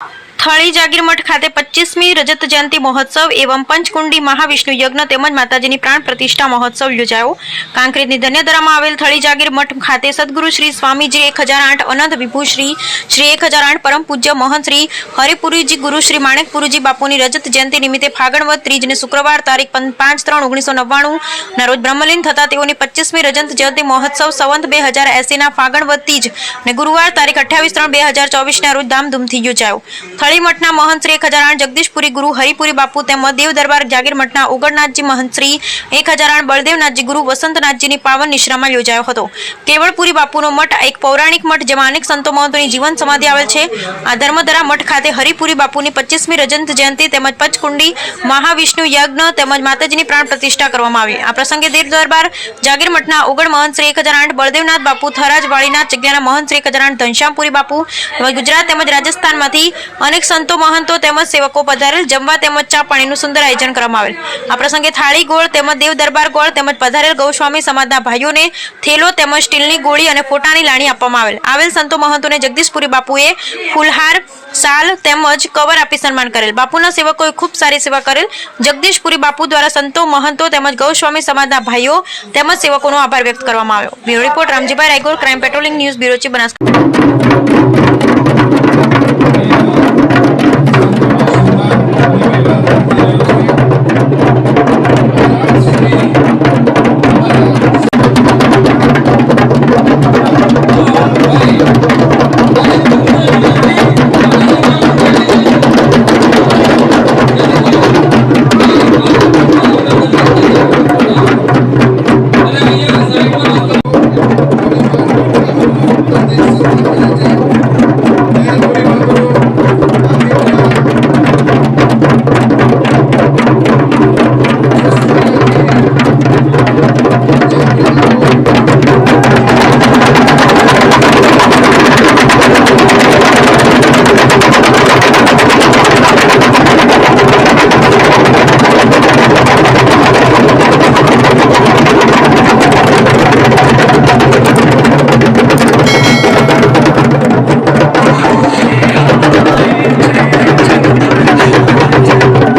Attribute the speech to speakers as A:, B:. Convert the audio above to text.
A: થળી જાગીર મઠ ખાતે પચીસમી રજત જયંતિ મહોત્સવ એવં પંચકુંડી મહાવિષ્ણુ યજ્ઞ તેમજ માતાજીની પ્રાણ પ્રતિષ્ઠા મહોત્સવ યોજાયો. કાંકરેજની ધન્યધરામાં આવેલ થળી જાગીર મઠ ખાતે સદગુરુ શ્રી સ્વામીજી એક હજાર આઠ અનંત વિભુ શ્રી એક હજાર આઠ પરમ પૂજ્ય મહંત શ્રી હરિપુરીજી ગુરુ શ્રી માણેકપુરીજી બાપુની રજત જયંતિ નિમિત્તે ફાગણવદ ત્રીજને શુક્રવાર તારીખ પાંચ ત્રણ ઓગણીસો નવ્વાણું ના રોજ બ્રહ્મલીન થતા તેઓની પચીસમી રજત જયંતિ મહોત્સવ સંવંત બે હજાર એસીના ફાગણવદ ત્રીજ અને ગુરુવાર તારીખ અઠ્યાવીસ ત્રણ બે હજાર ચોવીસના રોજ ધામધૂમથી યોજાયો. થળી મઠના મહંત શ્રી એક જગદીશપુરી ગુરુ હરિપુરી બાપુ તેમજ દેવ દરબાર જાગીર મઠના મહંત શ્રી એક બળદેવનાથજી ગુરુ વસંતનાથજીની પાવન નિશ્રામાં યોજાયો હતો. કેવળપુરી બાપુનો મઠ એક પૌરાણિક મઠ જેમાં અનેક સંતો મહંતોની જીવન સમાધિ આવેલ છે. આ ધર્મધરા મઠ ખાતે હરિપુરી બાપુની પચીસમી રજંત જયંતિ તેમજ પચકુંડી, મહાવિષ્ણુ યજ્ઞ તેમજ માતાજીની પ્રાણ પ્રતિષ્ઠા કરવામાં આવી. આ પ્રસંગે દેવ દરબાર જાગીર મઠના ઉગડ મહંત શ્રી એક હજાર આઠ બળદેવનાથ બાપુ, થરાજ વાળીના જગ્યાના મહંત શ્રી એક હજાર બાપુ તેમજ ગુજરાત તેમજ રાજસ્થાનમાંથી અનેક સંતો, મહંતો તેમજ સેવકો પધારેલ જમવા તેમજ ચા પાણીનું સુંદર આયોજન કરવામાં આવેલ. આ પ્રસંગે થાળી ગોળ તેમજ દેવ દરબાર ગોળ તેમજ પધારેલ ગૌસ્વામી સમાજના ભાઈઓને થેલો તેમજ સ્ટીલની ગોળી અને ફોટાની લાણી આપવામાં આવેલ. આવેલ સંતો, મહંતોને જગદીશપુરી બાપુએ ફૂલહાર, સાલ તેમજ કવર આપી સન્માન કરેલ. બાપુના સેવકોએ ખૂબ સારી સેવા કરેલ. જગદીશપુરી બાપુ દ્વારા સંતો, મહંતો તેમજ ગૌસ્વામી સમાજના ભાઈઓ તેમજ સેવકોનો આભાર વ્યક્ત કરવામાં આવ્યો. Bureau report Ramjibhai Raygor crime patrolling news, bureau chief Banaskantha.